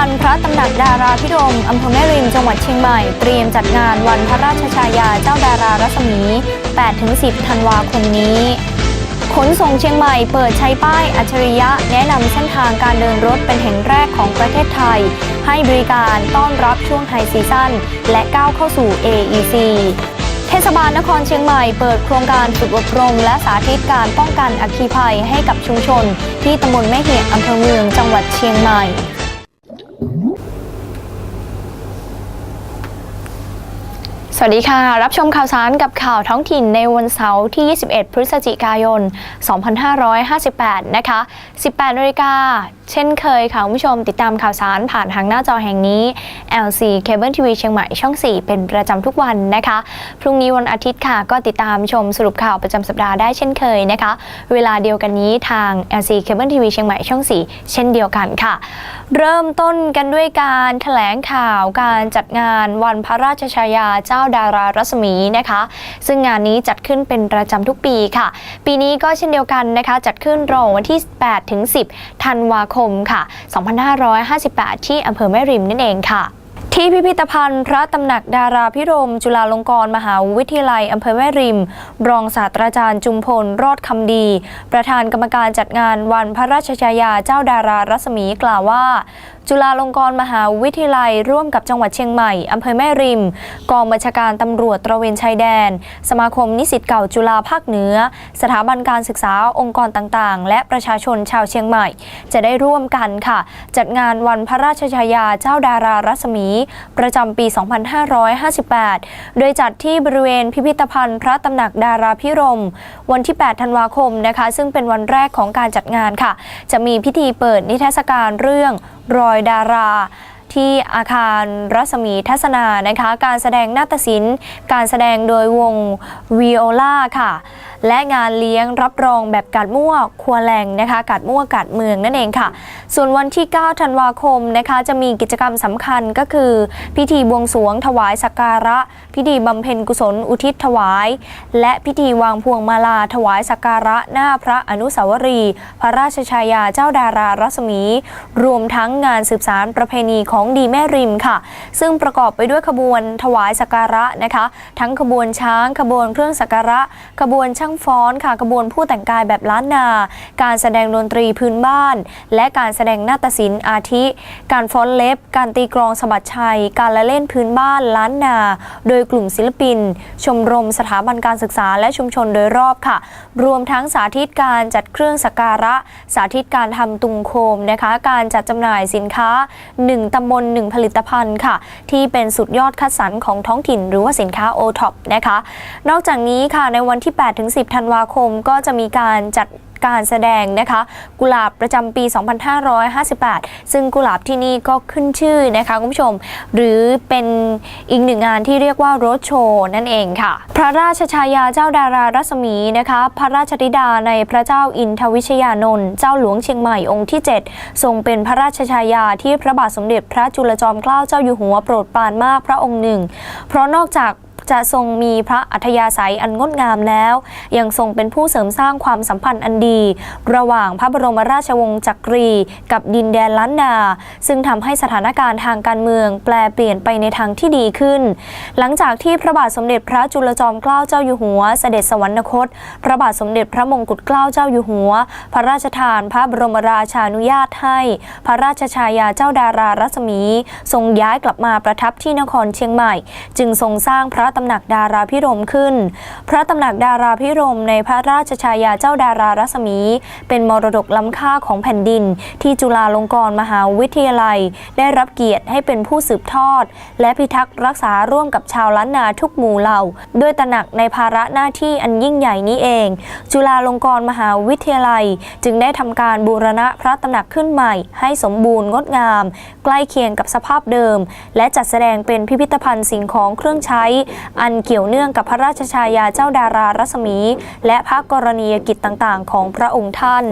พิพิธภัณฑ์พระตำหนักดาราพิรมอำเภอแม่ริมจังหวัดเชียงใหม่ เตรียมจัดงานวันพระราชชายาเจ้าดารารัศมี 8-10 ธันวาคมนี้ขนส่งเชียงใหม่เปิดใช้ป้ายอัจฉริยะแนะนำเส้นทางการเดินรถเป็นแห่งแรกของประเทศไทย ให้บริการต้อนรับช่วงไฮซีซั่นและก้าวเข้าสู่ AEC เทศบาลนครเชียงใหม่เปิดโครงการฝึกอบรม และสาธิตการป้องกันอัคคีภัยให้กับชุมชน ที่ตำบลแม่เหียกอำเภอเมืองจังหวัดเชียงใหม่ สวัสดีค่ะ รับชมข่าวสารกับข่าวท้องถิ่นในวันเสาร์ที่ 21 พฤศจิกายน 2558 นะคะ 18นาฬิกา เช่นเคยค่ะคุณผู้ชมติดตามข่าวสารผ่านทางหน้าจอแห่งนี้ LC Cable TV เชียงใหม่ช่อง 4 เป็นประจำทุกวันนะคะ พรุ่งนี้วันอาทิตย์ค่ะ ก็ติดตามชมสรุปข่าวประจำสัปดาห์ได้เช่นเคยนะคะ เวลาเดียวกันนี้ทาง LC Cable TV เชียงใหม่ช่อง 4 เช่นเดียวกันค่ะ เริ่มต้นกันด้วยการแถลงข่าวการจัดงานวันพระราชชายาเจ้าดารารัศมีนะคะ ซึ่งงานนี้จัดขึ้นเป็นประจำทุกปีค่ะ ปีนี้ก็เช่นเดียวกันนะคะ จัดขึ้นรองวันที่ 8 ถึง 10 ธันวาคมค่ะ 2558 ที่อำเภอแม่ริมนั่นเองค่ะที่พิพิธภัณฑ์พระตำหนักดาราพิรม จุฬาลงกรณ์มหาวิทยาลัยอำเภอแม่ริม รองศาสตราจารย์จุมพล รอดคำดี ประธานกรรมการจัดงานวันพระราชชายาเจ้าดารารัศมีกล่าวว่า จุฬาลงกรณ์มหาวิทยาลัย ร่วมกับจังหวัดเชียงใหม่อำเภอแม่ริม กองบัญชาการตำรวจตระเวนชายแดน สมาคมนิสิตเก่าจุฬาภาคเหนือ สถาบันการศึกษาองค์กรต่างๆ และประชาชนชาวเชียงใหม่ จะได้ร่วมกันค่ะ จัดงานวันพระราชชายาเจ้าดารารัศมี ประจำปี 2558 โดยจัดที่บริเวณพิพิธภัณฑ์พระตำหนักดาราพิรม วันที่ 8 ธันวาคมนะคะ ซึ่งเป็นวันแรกของการจัดงานค่ะ จะมีพิธีเปิดนิทรรศการเรื่องรอยดารา ที่อาคารรัศมีทัศนานะคะ การแสดงนาฏศิลป์ การแสดงโดยวงวีโอลาค่ะ และงานเลี้ยงรับรองแบบกัดมั่วครัวแหลงนะคะกัดมั่วกัดเมืองนั่นเองค่ะ ส่วนวันที่ 9 ธันวาคมนะคะ จะมีกิจกรรมสำคัญก็คือ พิธีบวงสรวงถวายสักการะ พิธีบำเพ็ญกุศลอุทิศถวาย และพิธีวางพวงมาลาถวายสักการะหน้าพระอนุสาวรีย์พระราชชายาเจ้าดารารัศมี รวมทั้งงานสืบสารประเพณีของดีแม่ริมค่ะ ซึ่งประกอบไปด้วยขบวนถวายสักการะนะคะ ทั้งขบวนช้าง ขบวนเครื่องสักการะ ขบวนช่างฟ้อนค่ะ ขบวนผู้แต่งกายแบบล้านนา การแสดงดนตรีพื้นบ้าน และการแสดงนาฏศิลป์อาทิ การฟ้อนเล็บ การตีกลองสะบัดชัย การละเล่นพื้นบ้านล้านนา โดยกลุ่มศิลปิน ชมรมสถาบันการศึกษาและชุมชนโดยรอบค่ะ รวมทั้งสาธิตการจัดเครื่องสักการะ สาธิตการทำตุงโคมนะคะ การจัดจำหน่ายสินค้า 1ตำมล1ผลิตภัณฑ์ค่ะ ที่เป็นสุดยอดคัดสรรของท้องถิ่น หรือว่าสินค้าโอท็อปนะคะ นอกจากนี้ค่ะในวันที่ 8-10 ธันวาคม ก็จะมีการจัด การแสดงนะคะ กุหลาบประจำปี 2558 ซึ่งกุหลาบที่นี่ก็ขึ้นชื่อนะคะคุณผู้ชม หรือเป็นอีกหนึ่งงานที่เรียกว่าโรดโชว์นั่นเองค่ะ พระราชชายาเจ้าดารารัศมีนะคะ พระราชธิดาในพระเจ้าอินทวิชยานนท์เจ้าหลวงเชียงใหม่องค์ที่ 7 ทรงเป็นพระราชชายาที่พระบาทสมเด็จพระจุลจอมเกล้าเจ้าอยู่หัวโปรดปรานมากพระองค์หนึ่ง เพราะนอกจาก จะทรงมีพระอัธยาศัยอันงดงามแล้ว ยังทรงเป็นผู้เสริมสร้างความสัมพันธ์อันดี ระหว่างพระบรมราชวงศ์จักรี กับดินแดนล้านนา ซึ่งทำให้สถานการณ์ทางการเมืองแปลเปลี่ยนไปในทางที่ดีขึ้น หลังจากที่พระบาทสมเด็จพระจุลจอมเกล้าเจ้าอยู่หัว เสด็จสวรรคต พระบาทสมเด็จพระมงกุฎเกล้าเจ้าอยู่หัว พระราชทานพระบรมราชานุญาตให้ พระราชชายาเจ้าดารารัศมี ทรงย้ายกลับมาประทับที่นครเชียงใหม่ จึงทรงสร้างพระตำหนักดาราพิรมขึ้น พระตำหนักดาราพิรมในพระราชชายาเจ้าดารารัศมี เป็นมรดกล้ำค่าของแผ่นดิน ที่จุฬาลงกรณ์มหาวิทยาลัย ได้รับเกียรติให้เป็นผู้สืบทอด และพิทักษ์รักษาร่วมกับชาวล้านนาทุกหมู่เหล่า ด้วยตระหนักในภาระหน้าที่อันยิ่งใหญ่นี้เอง จุฬาลงกรณ์มหาวิทยาลัย จึงได้ทำการบูรณะพระตำหนักขึ้นใหม่ ให้สมบูรณ์งดงาม ใกล้เคียงกับสภาพเดิม และจัดแสดงเป็นพิพิธภัณฑ์สิ่งของเครื่องใช้อันเกี่ยวเนื่องกับพระราชชายาเจ้าดารารัศมี และพระกรณียกิจต่างๆ ของพระองค์ท่าน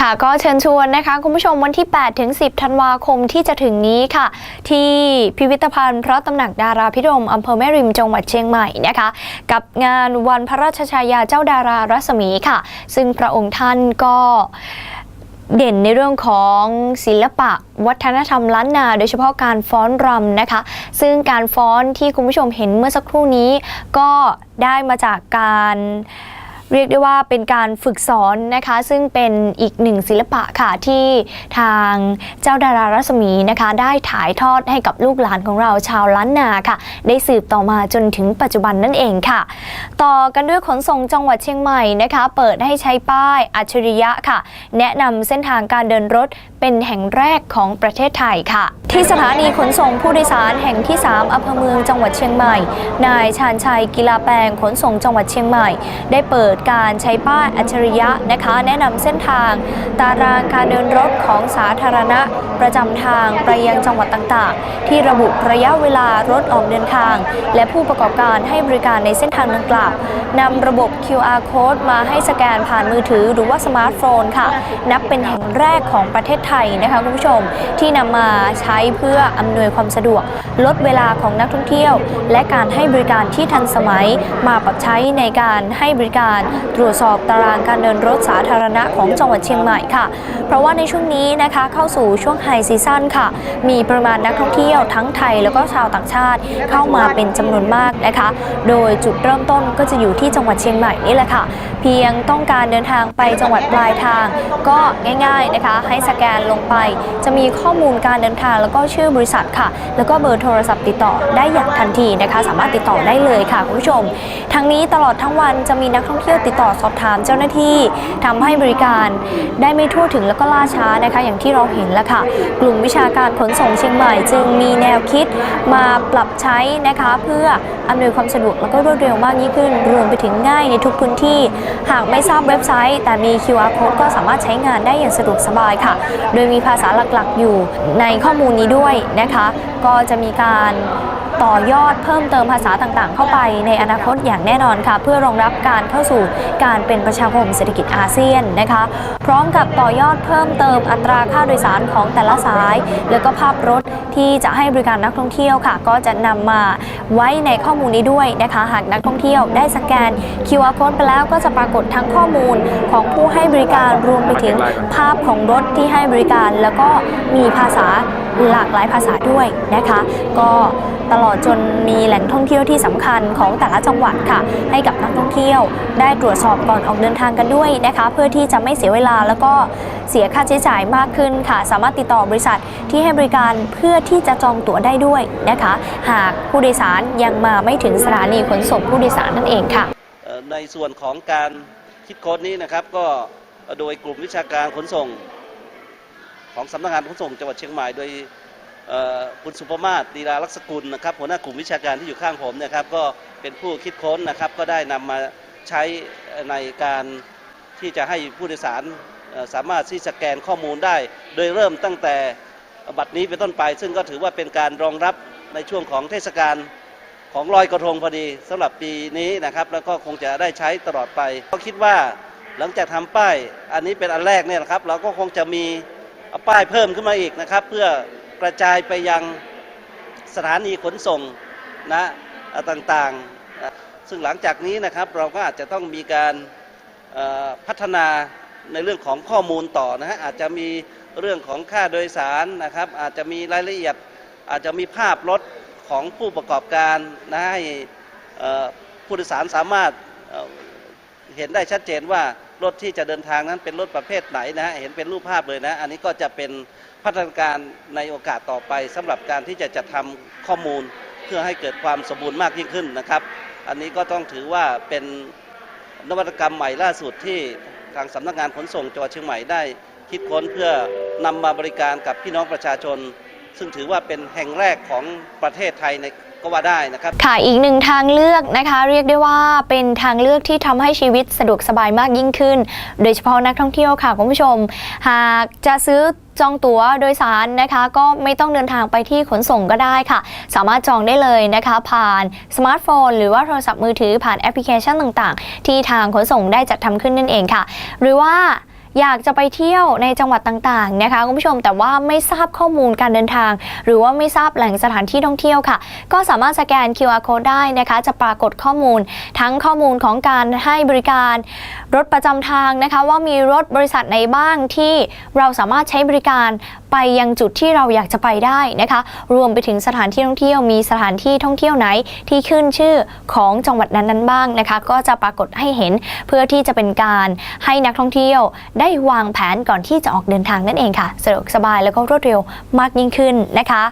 ค่ะก็เชิญชวนนะคะ คุณผู้ชมวันที่ 8 ถึง 10 ธันวาคมที่จะถึงนี้ค่ะ ที่พิพิธภัณฑ์พระตำหนักดาราพิรมอำเภอแม่ริมจังหวัดเชียงใหม่นะคะ กับงานวันพระราชชายาเจ้าดารารัศมีค่ะ ซึ่งพระองค์ท่านก็ เด่นในเรื่องของศิลปะ วัฒนธรรมล้านนา โดยเฉพาะการฟ้อนรำนะคะ ซึ่งการฟ้อนที่คุณผู้ชมเห็นเมื่อสักครู่นี้ก็ได้มาจากการ เรียกได้ว่าเป็นการฝึกสอนนะคะ ซึ่งเป็นอีกหนึ่งศิลปะค่ะที่ทางเจ้าดารารัศมีนะคะ ได้ถ่ายทอดให้กับลูกหลานของเราชาวล้านนาค่ะ ได้สืบต่อมาจนถึงปัจจุบันนั่นเองค่ะ ต่อกันด้วยขนส่งจังหวัดเชียงใหม่นะคะ เปิดให้ใช้ป้ายอัจฉริยะค่ะ แนะนำเส้นทางการเดินรถเป็นแห่งแรกของประเทศไทยค่ะที่สถานีขนส่งผู้โดยสารแห่งที่ 3อำเภอเมืองจังหวัดเชียงใหม่ นายชาญชัยกีฬาแปลงขนส่งจังหวัดเชียงใหม่ ได้เปิดการใช้ป้ายอัจฉริยะนะคะ แนะนำเส้นทาง ตารางการเดินรถของสาธารณะ ประจำทางไปยังจังหวัดต่างๆ ที่ระบุระยะเวลารถออกเดินทาง และผู้ประกอบการให้บริการในเส้นทางดังกล่าวนำระบบ QR code มาให้สแกนผ่านมือถือหรือว่าสมาร์ทโฟนค่ะ นับเป็นแห่งแรกของประเทศไทยนะคะคุณผู้ชมที่นำมาใช้เพื่ออำนวยความสะดวก ลดเวลาของนักท่องเที่ยว และการให้บริการที่ทันสมัยมาปรับใช้ในการให้บริการตรวจสอบตารางการเดินรถสาธารณะของจังหวัดเชียงใหม่ค่ะ เพราะว่าในช่วงนี้นะคะเข้าสู่ช่วงไฮซีซั่นค่ะ มีปริมาณนักท่องเที่ยวทั้งไทยแล้วก็ชาวต่างชาติเข้ามาเป็นจำนวนมากนะคะ โดยจุดเริ่มต้นก็จะอยู่ที่จังหวัดเชียงใหม่นี่แหละค่ะ เพียงต้องการเดินทางไปจังหวัดปลายทาง ก็ง่าย ๆนะคะ ให้สแกนลงไป จะมีข้อมูลการเดินทางแล้วก็ชื่อบริษัทค่ะ แล้วก็เบอร์โทรศัพท์ติดต่อได้อย่างทันทีนะคะ สามารถติดต่อได้เลยค่ะคุณผู้ชม ทั้งนี้ตลอดทั้งวันจะมีนักท่องเที่ยวติดต่อสอบถามเจ้าหน้าที่ทำให้บริการได้ไม่ทั่วถึงแล้วก็ล่าช้านะคะ อย่างที่เราเห็นแล้วค่ะ กลุ่มวิชาการขนส่งเชียงใหม่ จึงมีแนวคิดมาปรับใช้นะคะเพื่ออำนวยความสะดวกแล้วก็รวดเร็วมากยิ่งขึ้น รวมไปถึงง่ายในทุกพื้นที่ หากไม่ทราบเว็บไซต์ แต่มี QR code ก็สามารถใช้งานได้อย่างสะดวกสบายค่ะ โดยมีภาษาหลักๆ อยู่ในข้อมูลนี้ด้วยนะคะ ก็จะมีการต่อยอดเพิ่มเติมภาษาต่างๆ เข้าไปในอนาคตอย่างแน่นอนค่ะ เพื่อรองรับการเข้าสู่การเป็นประชาคมเศรษฐกิจอาเซียนนะคะ พร้อมกับต่อยอดเพิ่มเติมอัตราค่าโดยสารของแต่ละสาย แล้วก็ภาพรถที่จะให้บริการนักท่องเที่ยวค่ะ ก็จะนำมาไว้ในข้อมูลนี้ด้วยนะคะ หากนักท่องเที่ยวได้สแกน QR code ไปแล้วก็จะปรากฏทั้งข้อมูลของผู้ให้บริการรวมไปถึงภาพของรถที่ให้บริการ แล้วก็มีภาษา หลากหลายภาษาด้วยนะคะ ก็ตลอดจนมีแหล่งท่องเที่ยวที่สำคัญของแต่ละจังหวัดค่ะ ให้กับนักท่องเที่ยว ได้ตรวจสอบก่อนออกเดินทางกันด้วยนะคะ เพื่อที่จะไม่เสียเวลาแล้วก็เสียค่าใช้จ่ายมากขึ้นค่ะ สามารถติดต่อบริษัทที่ให้บริการเพื่อที่จะจองตั๋วได้ด้วยนะคะ หากผู้โดยสารยังมาไม่ถึงสถานีขนส่งผู้โดยสารนั่นเองค่ะ ในส่วนของการคิดค้นนี้นะครับก็โดยกลุ่มวิชาการขนส่ง ของสำนักงานขนส่งจังหวัดเชียงใหม่โดยคุณสุภมาศดีราลักษกุลนะครับหัวหน้ากลุ่มวิชาการที่อยู่ข้างผมนะครับก็เป็นผู้คิดค้นนะครับก็ได้นำมาใช้ในการที่จะให้ผู้โดยสารสามารถที่สแกนข้อมูลได้ โดยเริ่มตั้งแต่บัดนี้เป็นต้นไป ซึ่งก็ถือว่าเป็นการรองรับในช่วงของเทศกาลของลอยกระทงพอดีสำหรับปีนี้นะครับแล้วก็คงจะได้ใช้ตลอดไปก็คิดว่าหลังจากทำป้ายอันนี้เป็นอันแรกเนี่ยนะครับ เราก็คงจะมี เอาป้ายเพิ่มขึ้นมาอีกนะครับ เพื่อกระจายไปยังสถานีขนส่งนะต่างๆนะซึ่งหลังจากนี้นะครับเราก็อาจจะต้องมีการพัฒนาในเรื่องของข้อมูลต่อนะฮะอาจจะมีเรื่องของค่าโดยสารนะครับ อาจจะมีรายละเอียด อาจจะมีภาพรถของผู้ประกอบการนะให้ผู้โดยสารสามารถเห็นได้ชัดเจนว่า รถที่จะเดินทางนั้นเป็นรถประเภทไหนนะฮะเห็นเป็นรูปภาพเลยนะ อันนี้ก็จะเป็นพัฒนาการในโอกาสต่อไปสำหรับการที่จะจัดทำข้อมูลเพื่อให้เกิดความสมบูรณ์มากยิ่งขึ้นนะครับ อันนี้ก็ต้องถือว่าเป็นนวัตกรรมใหม่ล่าสุดที่ทางสำนักงานขนส่งจังหวัดเชียงใหม่ได้คิดค้นเพื่อนำมาบริการกับพี่น้องประชาชน ซึ่งถือว่าเป็นแห่งแรกของประเทศไทยใน ก็ว่าได้นะครับ ค่ะอีกหนึ่งทางเลือกนะคะ เรียกได้ว่าเป็นทางเลือกที่ทำให้ชีวิตสะดวกสบายมากยิ่งขึ้น โดยเฉพาะนักท่องเที่ยวค่ะคุณผู้ชม หากจะซื้อจองตั๋วโดยสารนะคะก็ไม่ต้องเดินทางไปที่ขนส่งก็ได้ค่ะ สามารถจองได้เลยนะคะ ผ่านสมาร์ทโฟน หรือว่าโทรศัพท์มือถือผ่านแอปพลิเคชันต่าง ๆ ที่ทางขนส่งได้จัดทำขึ้นนั่นเองค่ะ หรือว่า อยากจะไปเที่ยวในจังหวัดต่างๆนะคะคุณผู้ชมแต่ว่าไม่ทราบข้อมูลการเดินทาง หรือว่าไม่ทราบแหล่งสถานที่ท่องเที่ยวค่ะ ก็สามารถสแกน QR code ได้นะคะ จะปรากฏข้อมูล ทั้งข้อมูลของการให้บริการ รถประจำทางนะคะ ว่ามีรถบริษัทไหนบ้างที่เราสามารถใช้บริการไปยังจุดที่เราอยากจะไปได้นะคะ รวมไปถึงสถานที่ท่องเที่ยวมีสถานที่ท่องเที่ยวไหนที่ขึ้นชื่อของจังหวัดนั้นๆบ้างนะคะ ก็จะปรากฏให้เห็นเพื่อที่จะเป็นการให้นักท่องเที่ยวได้วางแผนก่อนที่จะออกเดินทางนั่นเองค่ะสะดวกสบายแล้วก็รวดเร็วมากยิ่งขึ้นนะคะ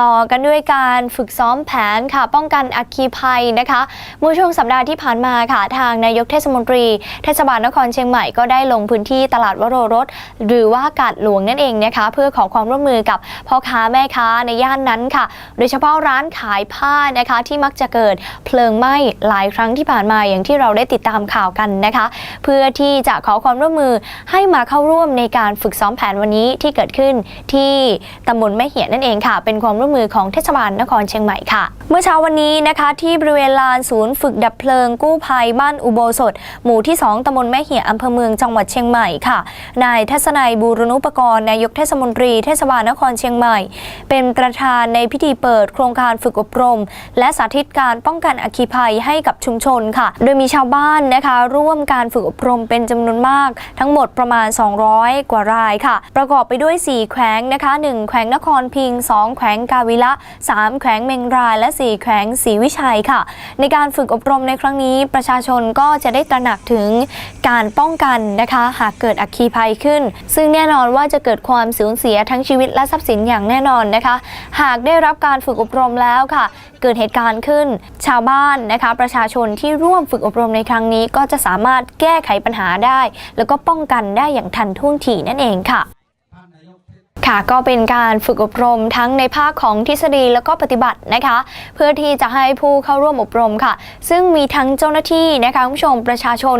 ต่อกันด้วยการฝึกซ้อมแผนค่ะ ป้องกันอัคคีภัยนะคะเมื่อช่วงสัปดาห์ที่ผ่านมาค่ะ ทางนายกเทศมนตรี เทศบาลนครเชียงใหม่ก็ได้ลงพื้นที่ตลาดวโรรสหรือว่ากาดหลวงนั่นเองนะคะ เพื่อขอความร่วมมือกับพ่อค้าแม่ค้าในย่านนั้นค่ะ โดยเฉพาะร้านขายผ้านะคะที่มักจะเกิดเพลิงไหม้หลายครั้งที่ผ่านมาอย่างที่เราได้ติดตามข่าวกันนะคะ เพื่อที่จะขอความร่วมมือให้มาเข้าร่วมในการฝึกซ้อมแผนวันนี้ที่เกิดขึ้นที่ตำบลแม่เหียนนั่นเองค่ะ เป็นความร่วมมือของเทศบาลนครเชียงใหม่ค่ะ เมื่อเช้าวันนี้นะคะ ที่บริเวณลานศูนย์ฝึกดับเพลิงกู้ภัยบ้านอุโบสถ หมู่ที่ 2ตำบลแม่เหียนอำเภอเมืองจังหวัดเชียงใหม่ค่ะนายทัศนัยบูรณุปกรณ์นายกเทศมนตรีเทศบาลนครเชียงใหม่ เป็นประธานในพิธีเปิดโครงการฝึกอบรม และสาธิตการป้องกันอัคคีภัยให้กับชุมชนค่ะ โดยมีชาวบ้านนะคะ ร่วมการฝึกอบรมเป็นจำนวนมาก ทั้งหมดประมาณ 200 กว่ารายค่ะ ประกอบไปด้วย 4 แขวงนะคะ 1 แขวงนครพิงค์2แขวงกาวิละ 3 แขวงเมงราย และ 4 แขวงศรีวิชัยค่ะ ในการฝึกอบรมในครั้งนี้ประชาชนก็จะได้ตระหนักถึงการป้องกันนะคะ หากเกิดอัคคีภัยขึ้น ซึ่งแน่นอนว่าจะเกิดความสูญเสียทั้งชีวิตและทรัพย์สินอย่างแน่นอนนะคะ หากได้รับการฝึกอบรมแล้วค่ะ เกิดเหตุการณ์ขึ้น ชาวบ้านนะคะ ประชาชนที่ร่วมฝึกอบรมในครั้งนี้ ก็จะสามารถแก้ไขปัญหาได้ แล้วก็ป้องกันได้อย่างทันท่วงทีนั่นเองค่ะ ค่ะก็เป็นการฝึกอบรมทั้งในภาคของทฤษฎีแล้วก็ปฏิบัตินะคะ เพื่อที่จะให้ผู้เข้าร่วมอบรมค่ะ ซึ่งมีทั้งเจ้าหน้าที่นะคะคุณผู้ชมประชาชน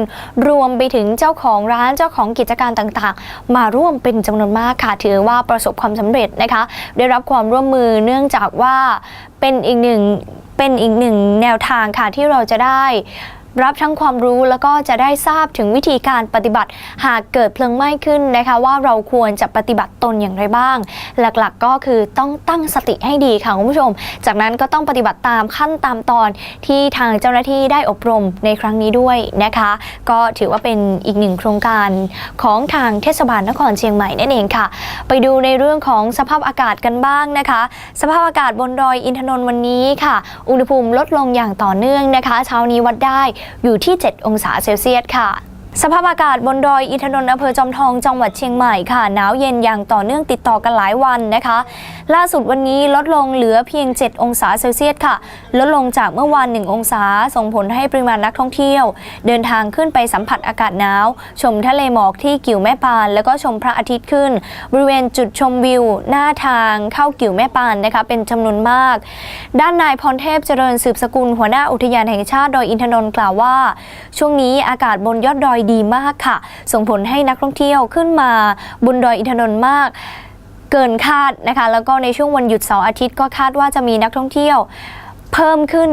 รวมไปถึงเจ้าของร้านเจ้าของกิจการต่างๆ มาร่วมเป็นจำนวนมากค่ะ ถือว่าประสบความสำเร็จนะคะ ได้รับความร่วมมือเนื่องจากว่าเป็นอีกหนึ่งเป็นอีกหนึ่งแนวทางค่ะที่เราจะได้ รับทั้งความรู้แล้วก็จะได้ทราบถึงวิธีการปฏิบัติ หากเกิดเพลิงไหม้ขึ้นนะคะว่าเราควรจะปฏิบัติตนอย่างไรบ้าง หลักๆก็คือต้องตั้งสติให้ดีค่ะคุณผู้ชม จากนั้นก็ต้องปฏิบัติตามขั้นตามตอนที่ทางเจ้าหน้าที่ได้อบรมในครั้งนี้ด้วยนะคะ ก็ถือว่าเป็นอีกหนึ่งโครงการของทางเทศบาลนครเชียงใหม่นั่นเองค่ะ ไปดูในเรื่องของสภาพอากาศกันบ้างนะคะ สภาพอากาศบนดอยอินทนนท์วันนี้ค่ะ อุณหภูมิลดลงอย่างต่อเนื่องนะคะ เช้านี้วัดได้อยู่ที่ 7 องศาเซลเซียสค่ะ สภาพอากาศบนดอยอินทนนท์อำเภอจอมทองจังหวัดเชียงใหม่ค่ะหนาวเย็นอย่างต่อเนื่องติดต่อกันหลายวันนะคะ ล่าสุดวันนี้ลดลงเหลือเพียง 7 องศาเซลเซียสค่ะ ลดลงจากเมื่อวาน 1 องศาส่งผลให้ปริมาณนักท่องเที่ยว เดินทางขึ้นไปสัมผัสอากาศหนาว ชมทะเลหมอกที่กิ่วแม่ปาน แล้วก็ชมพระอาทิตย์ขึ้น บริเวณจุดชมวิว หน้าทางเข้ากิ่วแม่ปานนะคะเป็นจำนวนมาก ด้านนายพรเทพเจริญสืบสกุลหัวหน้าอุทยานแห่งชาติดอยอินทนนท์กล่าวว่า ช่วงนี้อากาศบนยอดดอยดีมากค่ะ ส่งผลให้นักท่องเที่ยวขึ้นมาบนดอยอินทนนท์มากเกินคาดนะคะ แล้วก็ในช่วงวันหยุดเสาร์อาทิตย์ก็คาดว่าจะมีนักท่องเที่ยวเพิ่มขึ้น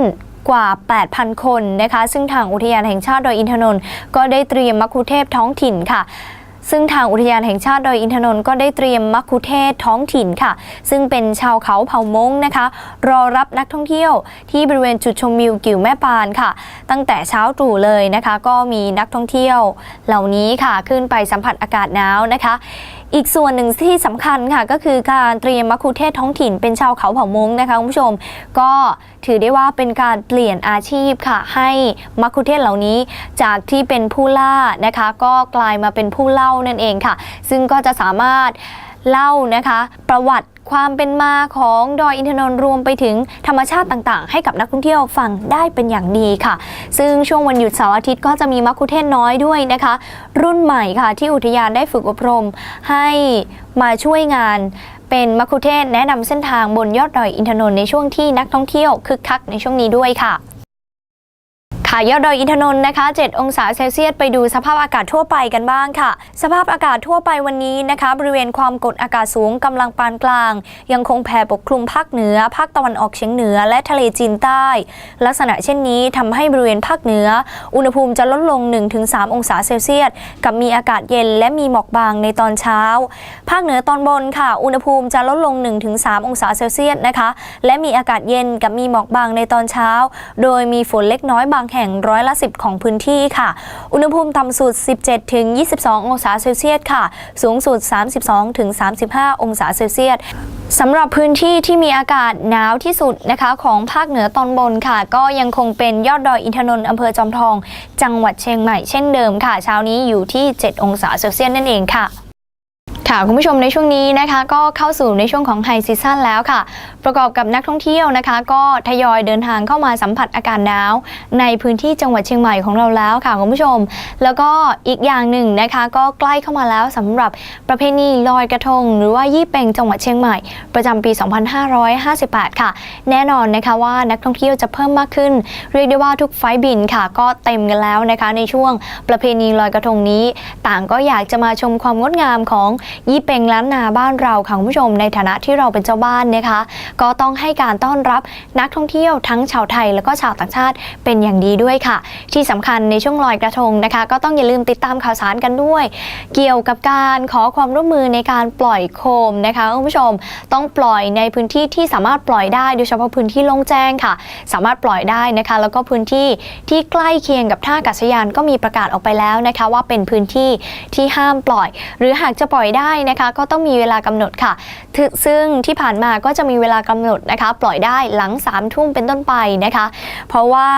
กว่า 8,000 คนนะคะ ซึ่งทางอุทยานแห่งชาติดอยอินทนนท์ก็ได้เตรียมมัคคุเทศท้องถิ่นค่ะ ซึ่งทางอุทยานแห่งชาติดอยอินทนนท์ก็ได้เตรียมมัคคุเทศท้องถิ่นค่ะ ซึ่งเป็นชาวเขาเผ่ามงนะคะ รอรับนักท่องเที่ยวที่บริเวณจุดชมวิวกิ่วแม่ปานค่ะ ตั้งแต่เช้าตรู่เลยนะคะ ก็มีนักท่องเที่ยวเหล่านี้ค่ะขึ้นไปสัมผัสอากาศหนาวนะคะ อีกส่วนหนึ่งที่สำคัญค่ะก็คือการเตรียมมัคคุเทศก์ท้องถิ่นเป็นชาวเขาเผ่ามงนะคะคุณผู้ชม ก็ถือได้ว่าเป็นการเปลี่ยนอาชีพค่ะ ให้มัคคุเทศก์เหล่านี้จากที่เป็นผู้ล่านะคะ ก็กลายมาเป็นผู้เล่านั่นเองค่ะ ซึ่งก็จะสามารถเล่านะคะ ประวัติ ความเป็นมาของดอยอินทนนท์รวมไปถึงธรรมชาติต่างๆ ให้กับนักท่องเที่ยวฟังได้เป็นอย่างดีค่ะ ซึ่งช่วงวันหยุดเสาร์อาทิตย์ก็จะมีมัคคุเทศก์น้อยด้วยนะคะ รุ่นใหม่ค่ะที่อุทยานได้ฝึกอบรม ให้มาช่วยงานเป็นมัคคุเทศก์แนะนำเส้นทางบนยอดดอยอินทนนท์ในช่วงที่นักท่องเที่ยวคึกคักในช่วงนี้ด้วยค่ะ ค่ะยอดดอยอินทนนท์นะคะ 7 องศาเซลเซียสไปดูสภาพอากาศทั่วไปกันบ้างค่ะ สภาพอากาศทั่วไปวันนี้นะคะ บริเวณความกดอากาศสูงกำลังปานกลาง ยังคงแผ่ปกคลุมภาคเหนือ ภาคตะวันออกเฉียงเหนือและทะเลจีนใต้ ลักษณะเช่นนี้ทำให้บริเวณภาคเหนือ อุณหภูมิจะลดลง 1-3 องศาเซลเซียส กับมีอากาศเย็นและมีหมอกบางในตอนเช้า ภาคเหนือตอนบนค่ะ อุณหภูมิจะลดลง 1-3 องศาเซลเซียสนะคะ และมีอากาศเย็นกับมีหมอกบางในตอนเช้า โดยมีฝนเล็กน้อยบางแห่งร้อยละ 10 ของพื้นที่ค่ะ อุณหภูมิต่ำสุด 17-22 องศาเซลเซียสค่ะ สูงสุด 32-35 องศาเซลเซียสสำหรับพื้นที่ที่มีอากาศหนาวที่สุดนะคะของภาคเหนือตอนบนค่ะ ก็ยังคงเป็นยอดดอยอินทนนท์อำเภอจอมทอง จังหวัดเชียงใหม่เช่นเดิมค่ะ เช้านี้อยู่ที่ 7 องศาเซลเซียสนั่นเองค่ะ ค่ะคุณผู้ชมในช่วงนี้นะคะ ก็เข้าสู่ในช่วงของไฮซีซั่นแล้วค่ะ ประกอบกับนักท่องเที่ยวนะคะ ก็ทยอยเดินทางเข้ามาสัมผัสอากาศหนาวในพื้นที่จังหวัดเชียงใหม่ของเราแล้วค่ะคุณผู้ชม แล้วก็อีกอย่างหนึ่งนะคะ ก็ใกล้เข้ามาแล้วสำหรับประเพณีลอยกระทง หรือว่ายี่เปงจังหวัดเชียงใหม่ ประจำปี 2558 ค่ะ แน่นอนนะคะว่านักท่องเที่ยวจะเพิ่มมากขึ้น เรียกได้ว่าทุกไฟบินค่ะ ก็เต็มกันแล้วนะคะ ในช่วงประเพณีลอยกระทงนี้ ต่างก็อยากจะมาชมความงดงามของยี่เปงล้านนาบ้านเราค่ะคุณผู้ชมในฐานะที่เราเป็นเจ้าบ้านนะคะ ก็ต้องให้การต้อนรับนักท่องเที่ยวทั้งชาวไทยแล้วก็ชาวต่างชาติเป็นอย่างดีด้วยค่ะ ที่สำคัญในช่วงลอยกระทงนะคะ ก็ต้องอย่าลืมติดตามข่าวสารกันด้วย เกี่ยวกับการขอความร่วมมือในการปล่อยโคมนะคะคุณผู้ชม ต้องปล่อยในพื้นที่ที่สามารถปล่อยได้โดยเฉพาะพื้นที่โล่งแจ้งค่ะ สามารถปล่อยได้นะคะ แล้วก็พื้นที่ที่ใกล้เคียงกับท่าอากาศยานก็มีประกาศออกไปแล้วนะคะ ว่าเป็นพื้นที่ที่ห้ามปล่อย หรือหากจะปล่อยได้นะคะ ก็ต้องมีเวลากำหนดค่ะถึซึ่งที่ผ่านมาก็จะมีเวลากำหนดนะคะ ปล่อยได้หลัง3ามทุ่มเป็นต้นไปนะคะ เพราะว่า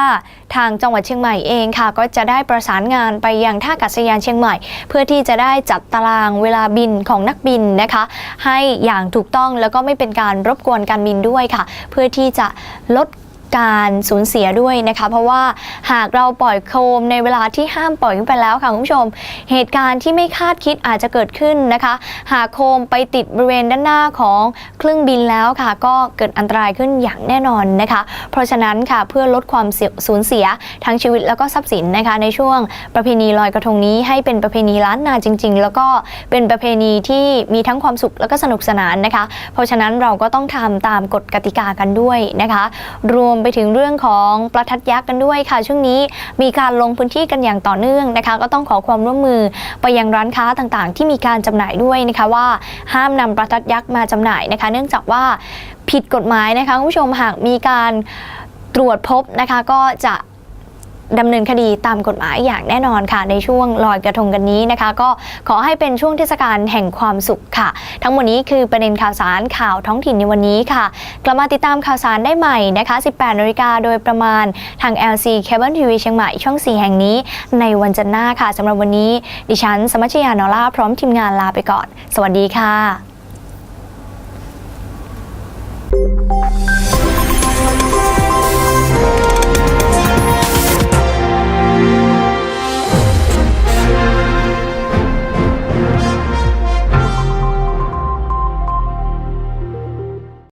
ทางจังหวัดเชียงใหม่เองค่ะ ก็จะได้ประสานงานไปยังท่าอากาศยานเชียงใหม่ เพื่อที่จะได้จัดตารางเวลาบินของนักบินนะคะ ให้อย่างถูกต้องแล้วก็ไม่เป็นการรบกวนการบินด้วยค่ะ เพื่อที่จะลด การสูญเสียด้วยนะคะ เพราะว่าหากเราปล่อยโคมในเวลาที่ห้ามปล่อยขึ้นไปแล้วค่ะคุณผู้ชม เหตุการณ์ที่ไม่คาดคิดอาจจะเกิดขึ้นนะคะ หากโคมไปติดบริเวณด้านหน้าของเครื่องบินแล้วค่ะ ก็เกิดอันตรายขึ้นอย่างแน่นอนนะคะ เพราะฉะนั้นค่ะเพื่อลดความสูญเสียทั้งชีวิตแล้วก็ทรัพย์สินนะคะ ในช่วงประเพณีลอยกระทงนี้ให้เป็นประเพณีล้านนาจริง ๆ แล้วก็เป็นประเพณีที่มีทั้งความสุขแล้วก็สนุกสนานนะคะ เพราะฉะนั้นเราก็ต้องทำตามกฎกติกากันด้วยนะคะ รวมไปถึงเรื่องของประทัดยักษ์กันด้วยค่ะ ช่วงนี้มีการลงพื้นที่กันอย่างต่อเนื่องนะคะ ก็ต้องขอความร่วมมือไปยังร้านค้าต่างๆ ที่มีการจำหน่ายด้วยนะคะว่าห้ามนำประทัดยักษ์มาจำหน่ายนะคะ เนื่องจากว่าผิดกฎหมายนะคะคุณผู้ชมหากมีการตรวจพบนะคะก็จะ ดำเนินคดีตามกฎหมายอย่างแน่นอนค่ะ ในช่วงลอยกระทงกันนี้นะคะ ก็ขอให้เป็นช่วงเทศกาลแห่งความสุขค่ะ ทั้งหมดนี้คือประเด็นข่าวสารข่าวท้องถิ่นในวันนี้ค่ะ กลับมาติดตามข่าวสารได้ใหม่นะคะ 18นาฬิกาโดยประมาณทาง LC Cable TV เชียงใหม่ช่อง 4 แห่งนี้ ในวันจันทร์หน้าค่ะสำหรับวันนี้ ดิฉัน สมัชยานอล่าพร้อมทีมงานลาไปก่อน สวัสดีค่ะ